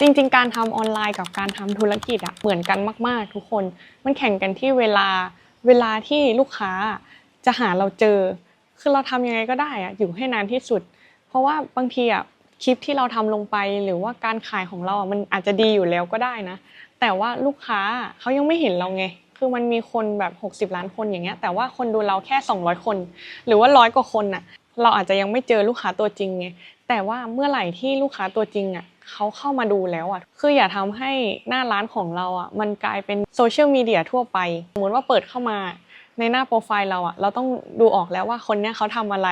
จริง ๆ การทำออนไลน์กับการทำธุรกิจอะเหมือนกันมาก ๆ ทุกคน มันแข่งกันที่เวลาเวลาที่ลูกค้าจะหาเราเจอ คือเราทำยังไงก็ได้อะอยู่ให้นานที่สุด เพราะว่าบางทีอะคลิปที่เราทำลงไปหรือว่าการขายของเราอะมันอาจจะดีอยู่แล้วก็ได้นะ แต่ว่าลูกค้าเขายังไม่เห็นเราไงคือมันมีคนแบบ 60 ล้านคนอย่างเงี้ย แต่ว่าคนดูเราแค่ 200 คน หรือว่าร้อยกว่าคนน่ะ เราอาจจะยังไม่เจอลูกค้าตัวจริงไง แต่ว่าเมื่อไหร่ที่ลูกค้าตัวจริงอะ เขาเข้ามาดูแล้วอะ คืออย่าทำให้หน้าร้านของเราอะมันกลายเป็นโซเชียลมีเดียทั่วไป สมมติว่าเปิดเข้ามาในหน้าโปรไฟล์เราอะเราต้องดูออกแล้วว่าคนเนี้ยเขาทำอะไร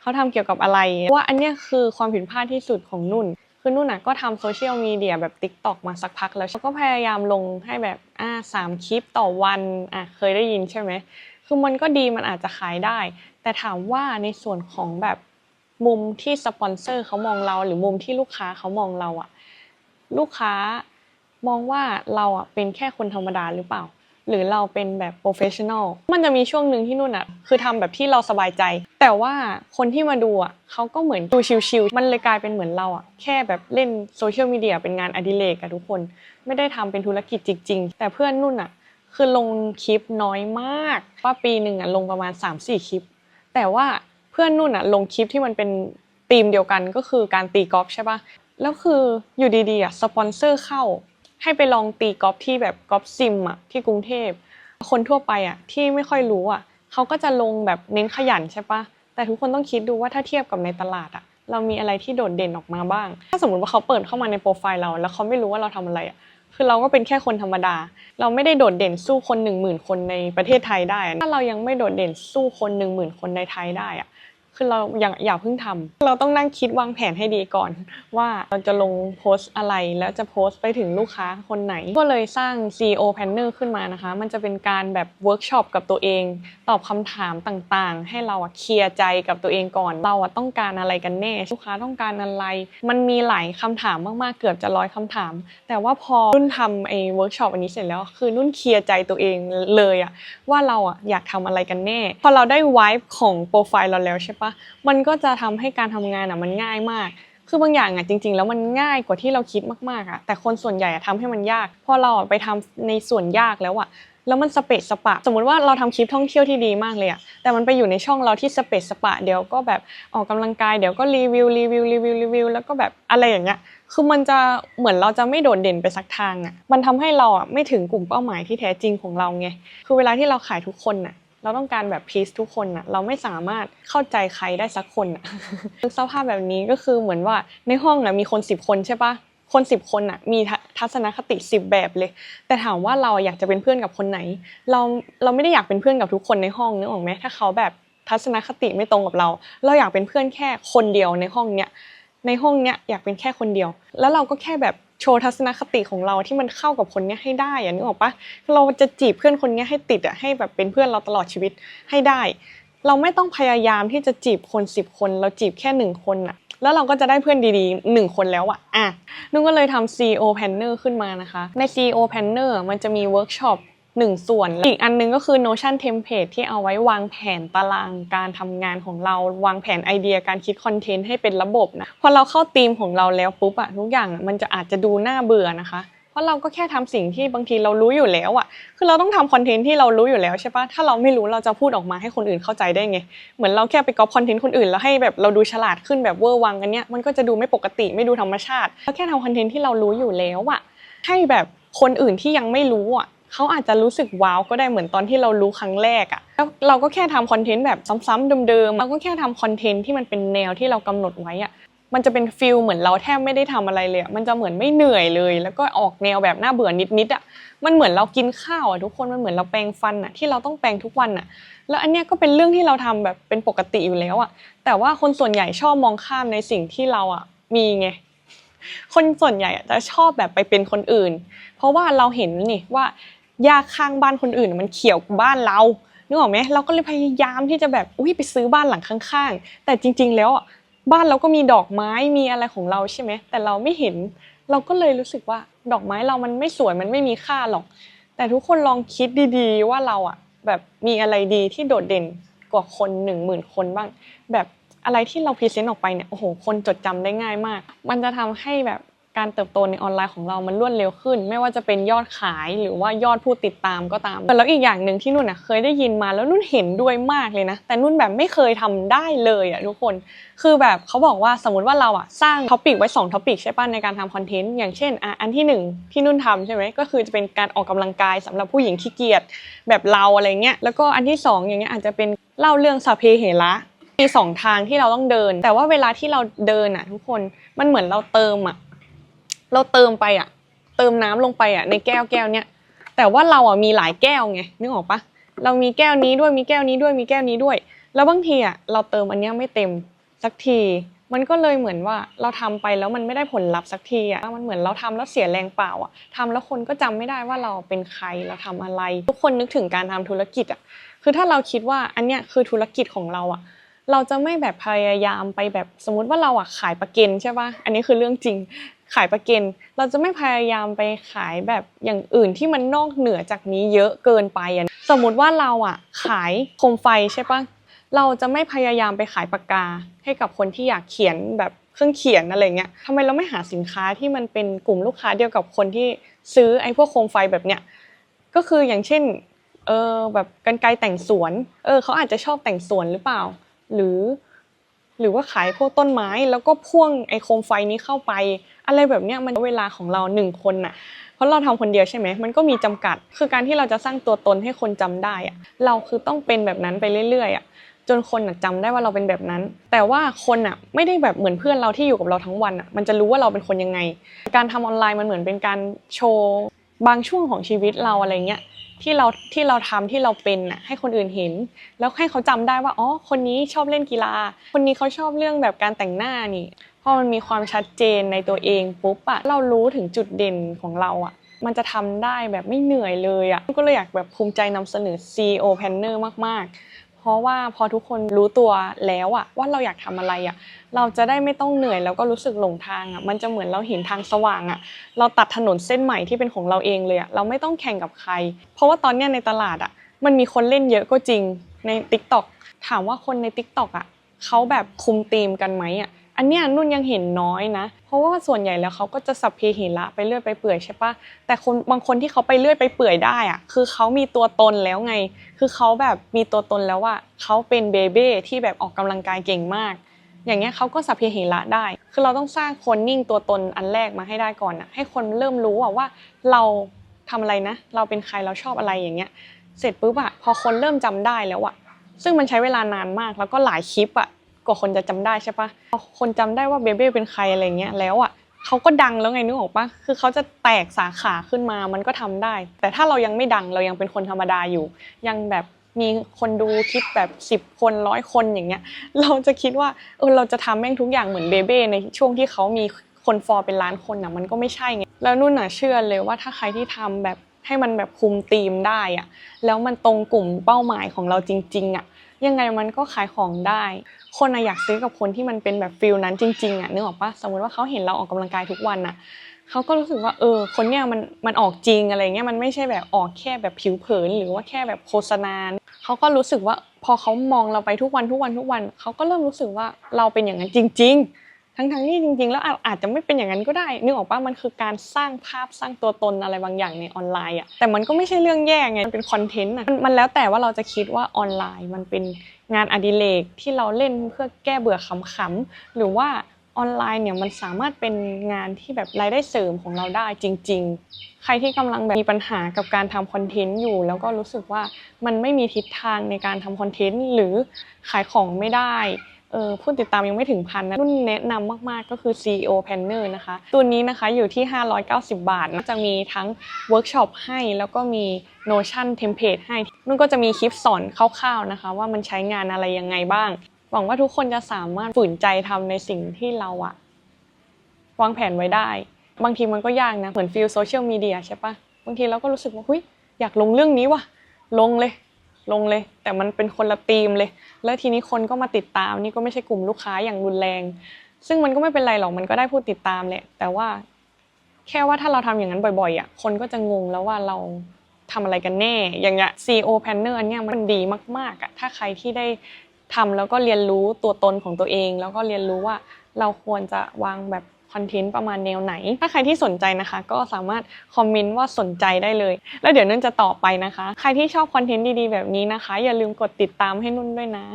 เขาทำเกี่ยวกับอะไร ว่าอันเนี้ยคือความผิดพลาดที่สุดของนุ่น คือนุ่นน่ะก็ทำโซเชียลมีเดียแบบ t ิ k t o k มาสักพักแล้วก็พยายามลงให้แบบอ่าสามคลิปต่อวันอะเคยได้ยินใช่ไหม คือมันก็ดีมันอาจจะขายได้ แต่ถามว่าในส่วนของแบบ มุมที่สปอนเซอร์เขามองเรา หรือมุมที่ลูกค้าเขามองเราอะลูกค้ามองว่าเราอะเป็นแค่คนธรรมดาหรือเปล่า หรือเราเป็นแบบโปรเฟชชั่นอลมันจะมีช่วงหนึ่งที่นุ่นอะคือทำแบบที่เราสบายใจ แต่ว่าคนที่มาดูอะเขาก็เหมือนดูชิลๆมันเลยกลายเป็นเหมือนเราอะแค่แบบเล่นโซเชียลมีเดียเป็นงานอดิเรกอะทุกคน ไม่ได้ทำเป็นธุรกิจจริง ๆ แต่เพื่อนนุ่นอะคือลงคลิปน้อยมากว่าปีหนึ่งอะลงประมาณ 3-4 คลิป แต่ว่า พื่อนนุ่นอะลงคลิปที่มันเป็นธีมเดียวกันก็คือการตีกอล์ฟใช่ปะแล้วคืออยู่ดีๆอะสปอนเซอร์เข้า ให้ไปลองตีกอล์ฟที่แบบกอล์ฟซิมอะที่กรุงเทพ คนทั่วไปอะที่ไม่ค่อยรู้อะเขาก็จะลงแบบเน้นขยันใช่ปะแต่ทุกคนต้องคิดดูว่าถ้าเทียบกับในตลาดอะเรามีอะไรที่โดดเด่นออกมาบ้าง ถ้าสมมติว่าเขาเปิดเข้ามาในโปรไฟล์เรา แล้วเขาไม่รู้ว่าเราทำอะไรอะ คือเราก็เป็นแค่คนธรรมดา เราไม่ได้โดดเด่นสู้คนหนึ่งหมื่นคนในประเทศไทยได้ ถ้าเรายังไม่โดดเด่นสู้คนหนึ่งหมื่นคนในไทยได้อะ คือเราอย่าอย่าเพิ่งทำเราต้องนั่งคิดวางแผนให้ดีก่อน ว่าเราจะลงโพสต์อะไรแล้วจะโพสต์ไปถึงลูกค้าคนไหน ก็เลยสร้าง CEO Planner ขึ้นมานะคะ มันจะเป็นการแบบเวิร์กช็อปกับตัวเอง ตอบคำถามต่างๆ ให้เราอะเคลียร์ใจกับตัวเองก่อน เราอะต้องการอะไรกันแน่ลูกค้าต้องการอะไร มันมีหลายคำถามมากๆเกือบจะร้อยคำถาม แต่ว่าพอนุ่นทำไอ้เวิร์กช็อปอันนี้เสร็จแล้ว คือนุ่นเคลียร์ใจตัวเองเลยอะว่าเราอะอยากทำอะไรกันแน่ พอเราได้ไวฟ์ของโปรไฟล์เราแล้วใช่ปะมันก็จะทำให้การทำงานอะมันง่ายมาก คือบางอย่างอะจริง ๆ แล้วมันง่ายกว่าที่เราคิดมากๆอะแต่คนส่วนใหญ่อะทำให้มันยากพอเราไปทำในส่วนยากแล้วอะแล้วมันสเปซสปะ สมมุติว่าเราทำคลิปท่องเที่ยวที่ดีมากเลยอะแต่มันไปอยู่ในช่องเราที่สเปซสปะ เดี๋ยวก็แบบออกกำลังกาย เดี๋ยวก็รีวิวรีวิวรีวิวรีวิวแล้วก็แบบอะไรอย่างเงี้ย คือมันจะเหมือนเราจะไม่โดดเด่นไปสักทางอะมันทำให้เราอะไม่ถึงกลุ่มเป้าหมายที่แท้จริงของเราไง คือเวลาที่เราขายทุกคนน่ะ เราต้องการแบบพีซทุกคนน่ะเราไม่สามารถเข้าใจใครได้สักคนน่ะนึกสภาพแบบนี้ก็คือเหมือนว่าในห้องน่ะมีคนสิบคนใช่ปะคนสิบคนน่ะมีทัทัศนคติสิบแบบเลย แต่ถามว่าเราอยากจะเป็นเพื่อนกับคนไหน เราเราไม่ได้อยากเป็นเพื่อนกับทุกคนในห้องนึกออกไหมถ้าเขาแบบทัศนคติไม่ตรงกับเรา เราอยากเป็นเพื่อนแค่คนเดียวในห้องเนี้ย ในห้องเนี้ยอยากเป็นแค่คนเดียว แล้วเราก็แค่แบบโชว์ทัศนคติของเราที่มันเข้ากับคนเนี้ยให้ได้อะนึกออกปะเราจะจีบเพื่อนคนเนี้ยให้ติดอะให้แบบเป็นเพื่อนเราตลอดชีวิตให้ได้ เราไม่ต้องพยายามที่จะจีบคนสิบคน เราจีบแค่หนึ่งคนอะแล้วเราก็จะได้เพื่อนดีๆหนึ่งคนแล้วอะอะนุ่นก็เลยทำ CEO Planner ขึ้นมานะคะ ใน CEO Planner มันจะมีเวิร์กช็อป หนึ่งส่วน อีกอันหนึงก็คือ Notion Template ที่เอาไว้วางแผนตารางการทำงานของเรา วางแผนไอเดียการคิดคอนเทนต์ให้เป็นระบบนะ พอเราเข้าธีมของเราแล้วปุ๊บอะทุกอย่างมันจะอาจจะดูน่าเบื่อนะคะเพราะเราก็แค่ทำสิ่งที่บางทีเรารู้อยู่แล้วอะคือเราต้องทำคอนเทนต์ที่เรารู้อยู่แล้วใช่ปะถ้าเราไม่รู้เราจะพูดออกมาให้คนอื่นเข้าใจได้ไง เหมือนเราแค่ไปก๊อปคอนเทนต์คนอื่นแล้วให้แบบเราดูฉลาดขึ้นแบบเวอร์วังอันเนี้ยมันก็จะดูไม่ปกติไม่ดูธรรมชาติเราแค่ทำคอนเทนต์ที่เรารู้อยู่แล้วอะให้แบบคนอื่นที่ยังไม่รู้อะ เขาอาจจะรู้สึกว้าวก็ได้เหมือนตอนที่เรารู้ครั้งแรกอะแล้วเราก็แค่ทำคอนเทนต์แบบซ้ำๆเดิมๆเราก็แค่ทำคอนเทนต์ที่มันเป็นแนวที่เรากำหนดไว้อะมันจะเป็นฟิลเหมือนเราแทบไม่ได้ทำอะไรเลย มันจะเหมือนไม่เหนื่อยเลย แล้วก็ออกแนวแบบน่าเบื่อนิดๆอะ มันเหมือนเรากินข้าวอะทุกคน มันเหมือนเราแปรงฟันอะที่เราต้องแปรงทุกวันอะ แล้วอันเนี้ยก็เป็นเรื่องที่เราทำแบบเป็นปกติอยู่แล้วอะ แต่ว่าคนส่วนใหญ่ชอบมองข้ามในสิ่งที่เราอะมีไง คนส่วนใหญ่จะชอบแบบไปเป็นคนอื่น เพราะว่าเราเห็นนี่ว่า หญ้าข้างบ้านคนอื่นมันเขียวกว่าบ้านเรานึกออกไหมเราก็เลยพยายามที่จะแบบอุ้ยไปซื้อบ้านหลังข้าง ๆ แต่จริง ๆ แล้วอะบ้านเราก็มีดอกไม้มีอะไรของเราใช่ไหมแต่เราไม่เห็น เราก็เลยรู้สึกว่าดอกไม้เรามันไม่สวยมันไม่มีค่าหรอก แต่ทุกคนลองคิดดีๆ ว่าเราอะแบบมีอะไรดีที่โดดเด่นกว่าคนหนึ่งหมื่นคนบ้าง แบบอะไรที่เราพรีเซนต์ออกไปเนี่ยโอ้โหคนจดจำได้ง่ายมาก มันจะทำให้แบบ การเติบโตในออนไลน์ของเรามันรวดเร็วขึ้น ไม่ว่าจะเป็นยอดขายหรือว่ายอดผู้ติดตามก็ตามแล้วอีกอย่างหนึ่งที่นุ่นอะเคยได้ยินมาแล้วนุ่นเห็นด้วยมากเลยนะ แต่นุ่นแบบไม่เคยทำได้เลยอะทุกคน คือแบบเขาบอกว่าสมมติว่าเราอะสร้างท็อปิกไว้2ท็อปิกใช่ป่ะในการทำคอนเทนต์อย่างเช่นอะอันที่หนึ่งที่นุ่นทำใช่ไหมก็คือจะเป็นการออกกำลังกายสำหรับผู้หญิงขี้เกียจแบบเราอะไรเงี้ยแล้วก็อันที่สองอย่างเงี้ยอาจจะเป็นเล่าเรื่องสพเพเหระมีสองทางที่เราต้องเดิน แต่ว่าเวลาที่เราเดินอะทุกคนมันเหมือนเราเติมอะ เราเติมไปอะ เติมน้ำลงไปอะ ในแก้วแก้วเนี้ยแต่ว่าเราอะมีหลายแก้วไงนึกออกปะเรามีแก้วนี้ด้วยมีแก้วนี้ด้วยมีแก้วนี้ด้วย แล้วบางทีอะเราเติมอันเนี้ยไม่เต็มสักที มันก็เลยเหมือนว่าเราทำไปแล้วมันไม่ได้ผลลัพธ์สักทีอะมันเหมือนเราทำแล้วเสียแรงเปล่าอะทำแล้วคนก็จำไม่ได้ว่าเราเป็นใครเราทำอะไร ทุกคนนึกถึงการทำธุรกิจอะคือถ้าเราคิดว่าอันเนี้ยคือธุรกิจของเราอะเราจะไม่แบบพยายามไปแบบสมมติว่าเราอะขายปลาเกนใช่ป่ะ อันนี้คือเรื่องจริง ขายปลาเกนเราจะไม่พยายามไปขายแบบอย่างอื่นที่มันนอกเหนือจากนี้เยอะเกินไปอะสมมุติว่าเราอะขายโคมไฟใช่ป่ะเราจะไม่พยายามไปขายปากกา ให้กับคนที่อยากเขียนแบบเครื่องเขียนอะไรเงี้ยทำไมเราไม่หาสินค้าที่มันเป็นกลุ่มลูกค้าเดียวกับคนที่ซื้อไอ้พวกโคมไฟแบบเนี้ยก็คืออย่างเช่นเออแบบกันไกรแต่งสวนเออเขาอาจจะชอบแต่งสวนหรือเปล่า หรือ หรือว่าขายพวกต้นไม้แล้วก็พ่วงไอ้โคมไฟนี้เข้าไป อะไรแบบเนี้ยมันเวลาของเราหนึ่งคนน่ะเพราะเราทำคนเดียวใช่ไหมมันก็มีจำกัด คือการที่เราจะสร้างตัวตนให้คนจำได้อะเราคือต้องเป็นแบบนั้นไปเรื่อยๆอะจนคนน่ะจำได้ว่าเราเป็นแบบนั้น แต่ว่าคนอะไม่ได้แบบเหมือนเพื่อนเราที่อยู่กับเราทั้งวันอะมันจะรู้ว่าเราเป็นคนยังไง การทำออนไลน์มันเหมือนเป็นการโชว์บางช่วงของชีวิตเราอะไรเงี้ยที่เราที่เราทำที่เราเป็นน่ะให้คนอื่นเห็น แล้วให้เขาจำได้ว่าอ๋อคนนี้ชอบเล่นกีฬา คนนี้เขาชอบเรื่องแบบการแต่งหน้านี่ อมันมีความชัดเจนในตัวเองปุ๊บอะเรารู้ถึงจุดเด่นของเราอะมันจะทำได้แบบไม่เหนื่อยเลยอะก็เลยอยากแบบภูมิใจนำเสนอ CEO Planner มาก ๆ เพราะว่าพอทุกคนรู้ตัวแล้วอะว่าเราอยากทำอะไรอะเราจะได้ไม่ต้องเหนื่อยแล้วก็รู้สึกหลงทางอะมันจะเหมือนเราเห็นทางสว่างอะเราตัดถนนเส้นใหม่ที่เป็นของเราเองเลยอะเราไม่ต้องแข่งกับใคร เพราะว่าตอนเนี้ยในตลาดอะมันมีคนเล่นเยอะก็จริงใน t ิ k t o k ถามว่าคนใน t ิ k t o k อะเขาแบบคุมธีมกันไหมอะ อันเนี้ยนุ่นยังเห็นน้อยนะ เพราะว่าส่วนใหญ่แล้วเขาก็จะสัพเพเหระไปเรื่อยไปเปื่อยใช่ปะแต่คนบางคนที่เขาไปเรื่อยไปเปื่อยได้อะคือเขามีตัวตนแล้วไง คือเขาแบบมีตัวตนแล้วว่าเขาเป็นเบเบ้ที่แบบออกกำลังกายเก่งมาก อย่างเงี้ยเขาก็สัพเพเหระได้ คือเราต้องสร้างคนนิ่งตัวตนอันแรกมาให้ได้ก่อนอะให้คนเริ่มรู้อะว่าเราทำอะไรนะ เราเป็นใครเราชอบอะไรอย่างเงี้ย เสร็จปุ๊บอะพอคนเริ่มจำได้แล้วอะซึ่งมันใช้เวลานานมากแล้วก็หลายคลิปอะ กว่าคนจะจำได้ใช่ปะพอคนจำได้ว่าเบเบ้เป็นใครอะไรเงี้ยแล้วอะเขาก็ดังแล้วไงนึกออกปะคือเขาจะแตกสาขาขึ้นมามันก็ทำได้ แต่ถ้าเรายังไม่ดังเรายังเป็นคนธรรมดาอยู่ ยังแบบมีคนดูคลิปแบบสิบคนร้อยคนอย่างเงี้ย เราจะคิดว่าเออเราจะทำแม่งทุกอย่างเหมือนเบเบ้ในช่วงที่เขามีคนฟอลเป็นล้านคนอะมันก็ไม่ใช่ไงแล้วนุ่นอะเชื่อเลยว่าถ้าใครที่ทำแบบให้มันแบบคุมธีมได้อะแล้วมันตรงกลุ่มเป้าหมายของเราจริง ๆอะ ยังไงมันก็ขายของได้ คนอะอยากซื้อกับคนที่มันเป็นแบบฟิลนั้นจริงๆอะนึกออกปะสมมติว่าเขาเห็นเราออกกำลังกายทุกวันอะเขาก็รู้สึกว่าเออคนเนี้ยมันมันออกจริงอะไรเงี้ยมันไม่ใช่แบบออกแค่แบบผิวเผิน หรือว่าแค่แบบโฆษณาเขาก็รู้สึกว่าพอเขามองเราไปทุกวันทุกวันทุกวันเขาก็เริ่มรู้สึกว่าเราเป็นอย่างนั้นจริง ๆ ทั้งๆที่จริงๆ แล้วอาจจะไม่เป็นอย่างนั้นก็ได้นึกออกปะมันคือการสร้างภาพสร้างตัวตนอะไรบางอย่างในออนไลน์อะแต่มันก็ไม่ใช่เรื่องแย่ไงมันเป็นคอนเทนต์อะมันมันแล้วแต่ว่าเราจะคิดว่าออนไลน์มันเป็นงานอดิเรกที่เราเล่นเพื่อแก้เบื่อขำๆหรือว่าออนไลน์เนี่ยมันสามารถเป็นงานที่แบบรายได้เสริมของเราได้จริง ๆ ใครที่กำลังแบบมีปัญหากับการทำคอนเทนต์อยู่ แล้วก็รู้สึกว่ามันไม่มีทิศทางในการทำคอนเทนต์หรือขายของไม่ได้ เออผู้ติดตามยังไม่ถึงพันนะรุ่นแนะนำมากๆก็คือ CEO Planner นะคะ ตัวนี้นะคะอยู่ที่ 590 บาทนะจะมีทั้งเวิร์กช็อปให้แล้วก็มี Notion Template ให้นุ่นก็จะมีคลิปสอนคร่าวๆนะคะ ว่ามันใช้งานอะไรยังไงบ้าง หวังว่าทุกคนจะสามารถฝืนใจทำในสิ่งที่เราอะวางแผนไว้ได้ บางทีมันก็ยากนะเหมือนฟิลโซเชียลมีเดียใช่ปะบางทีเราก็รู้สึกว่าเฮ้ยอยากลงเรื่องนี้ว่ะลงเลย ลงเลย แต่มันเป็นคนละธีมเลย แล้วทีนี้คนก็มาติดตามนี่ก็ไม่ใช่กลุ่มลูกค้าอย่างรุนแรง ซึ่งมันก็ไม่เป็นไรหรอกมันก็ได้ผู้ติดตามแหละแต่ว่า แค่ว่าถ้าเราทำอย่างนั้นบ่อยๆอะคนก็จะงงแล้วว่าเราทำอะไรกันแน่ อย่างเงี้ย CEO Planner อันเนี้ยมันดีมากๆอะถ้าใครที่ได้ทำแล้วก็เรียนรู้ตัวตนของตัวเอง แล้วก็เรียนรู้ว่าเราควรจะวางแบบ อนเทนต์ประมาณแนวไหน ถ้าใครที่สนใจนะคะ ก็สามารถคอมเมนต์ว่าสนใจได้เลย แล้วเดี๋ยวนุ่นจะตอบไปนะคะ ใครที่ชอบคอนเทนต์ดีๆแบบนี้นะคะ อย่าลืมกดติดตามให้นุ่นด้วยนะ